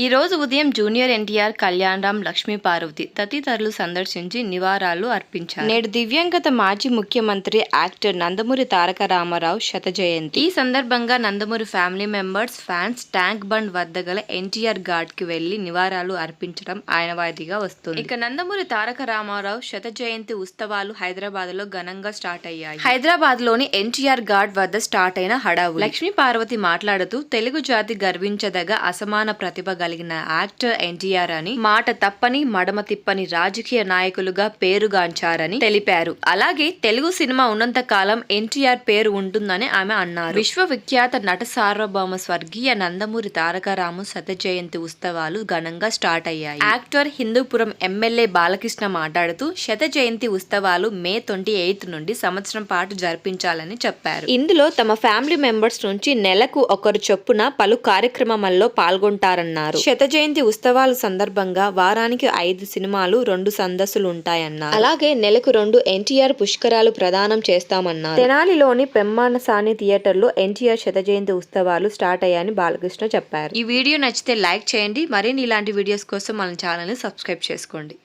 ఈ రోజు ఉదయం జూనియర్ ఎన్టీఆర్ కళ్యాణరామ్ లక్ష్మీ పార్వతి తదితరులు సందర్శించి నివాళులు అర్పించారు. నేడు దివ్యాంగత మాజీ ముఖ్యమంత్రి యాక్టర్ నందమూరి తారక రామారావు శత జయంతి. ఈ సందర్భంగా Nandamuri family members fans tank bund వద్ద గల ఎన్టీఆర్ ఘాట్కి వెళ్ళి నివాళులు అర్పించడం ఆయనవాదిగా వస్తుంది. ఇక నందమూరి తారక రామారావు శత జయంతి ఉత్సవాలు హైదరాబాద్లో ఘనంగా స్టార్ట్ అయ్యాయి. హైదరాబాద్లోని ఎన్టీఆర్ ఘాట్ వద్ద స్టార్ట్ అయిన హడావు లక్ష్మీ పార్వతి మాట్లాడుతూ తెలుగు జాతి గర్వించదగ అసమాన ప్రతిభ కలిగిన యాక్టర్ ఎన్టీఆర్ అని మాట తప్పని మడమ తిప్పని రాజకీయ నాయకులుగా పేరుగాంచారని తెలిపారు. అలాగే తెలుగు సినిమా ఉన్నంత కాలం ఎన్టీఆర్ పేరు ఉంటుందని ఆమె అన్నారు. విశ్వవిఖ్యాత నట సార్వభౌమ స్వర్గీయ నందమూరి తారకరాము శత జయంతి ఉత్సవాలు ఘనంగా స్టార్ట్ అయ్యాయి. యాక్టర్ హిందూపురం ఎమ్మెల్యే బాలకృష్ణ మాట్లాడుతూ శత జయంతి ఉత్సవాలు మే ట్వంటీ ఎయిత్ నుండి సంవత్సరం పాటు జరిపించాలని చెప్పారు. ఇందులో తమ ఫ్యామిలీ మెంబర్స్ నుంచి నెలకు ఒకరు చొప్పున పలు కార్యక్రమాల్లో పాల్గొంటారన్నారు. శత జయంతి ఉత్సవాల సందర్భంగా వారానికి ఐదు సినిమాలు రెండు సందస్సులు ఉంటాయన్నారు అలాగే నెలకు రెండు ఎన్టీఆర్ పుష్కరాలు ప్రదానం చేస్తామన్నారు. తెనాలిలోని పెమ్మాన సాని థియేటర్లో ఎన్టీఆర్ శత జయంతి ఉత్సవాలు స్టార్ట్ అయ్యాయని బాలకృష్ణ చెప్పారు. ఈ వీడియో నచ్చితే లైక్ చేయండి. మరిన్ని ఇలాంటి వీడియోస్ కోసం మన ఛానల్ని సబ్స్క్రైబ్ చేసుకోండి.